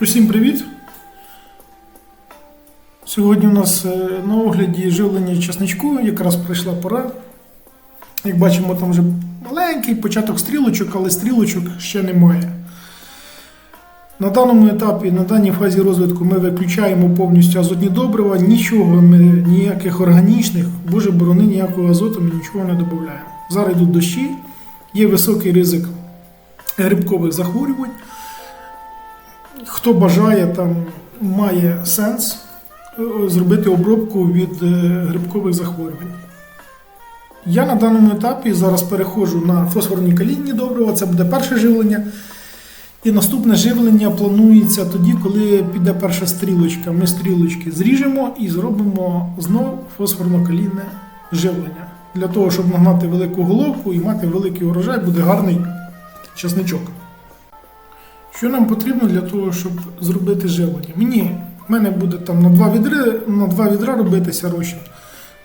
Усім привіт! Сьогодні у нас е, на огляді живлення часничку, якраз прийшла пора. Як бачимо, там вже маленький початок стрілочок, але стрілочок ще немає. На даному етапі, на даній фазі розвитку ми виключаємо повністю азотні добрива, нічого ми, ніяких органічних, боже борони, ніякого азоту ми нічого не додаємо. Зараз йдуть дощі, є високий ризик грибкових захворювань. Хто бажає, там має сенс е, зробити обробку від е, грибкових захворювань. Я на даному етапі зараз переходжу на фосфорні калійні добрива, це буде перше живлення. І наступне живлення планується тоді, коли піде перша стрілочка. Ми стрілочки зріжемо і зробимо знову фосфорно-калійне живлення. Для того, щоб нагнати велику головку і мати великий урожай, буде гарний часничок. Що нам потрібно для того, щоб зробити живлення? Мені в мене буде там на два відри, на два відра робитися розчин.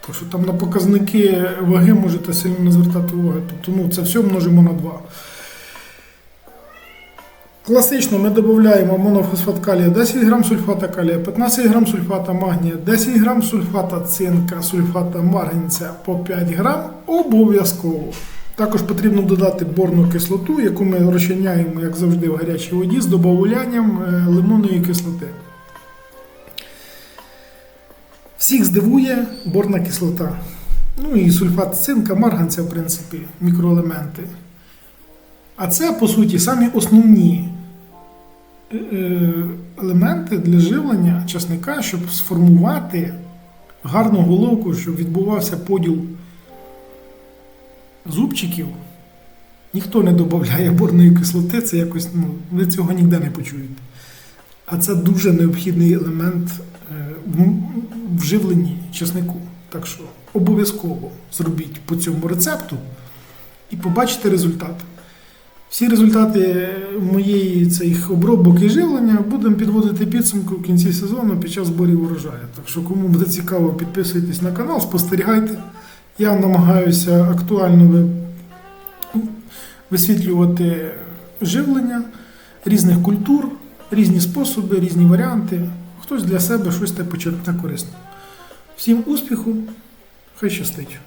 Тому що там на показники ваги можете сильно не звертати уваги. Тобто ну, це все множимо на 2. Класично ми додаємо монофосфат калія 10 грам сульфата калія, 15 грам сульфата магнія, 10 грам сульфата цинка, сульфата марганця по 5 грам обов'язково. Також потрібно додати борну кислоту, яку ми розчиняємо, як завжди, в гарячій воді з додаванням е, лимонної кислоти. Всіх здивує борна кислота. Ну і сульфат цинка, марганця, в принципі, мікроелементи. А це, по суті, самі основні е, е, елементи для живлення часника, щоб сформувати гарну головку, щоб відбувався поділ зубчиків. Ніхто не додає борної кислоти, це якось, ну, ви цього ніде не почуєте. А це дуже необхідний елемент е, в- живленні часнику. Так що обов'язково зробіть по цьому рецепту і побачите результат. Всі результати моєї цих обробок і живлення будемо підводити підсумку в кінці сезону під час зборів урожаю. Так що, кому буде цікаво, підписуйтесь на канал, спостерігайте. Я намагаюся актуально висвітлювати живлення різних культур, різні способи, різні варіанти. Хтось для себе щось те почерпне корисно. Всім успіху, хай щастить!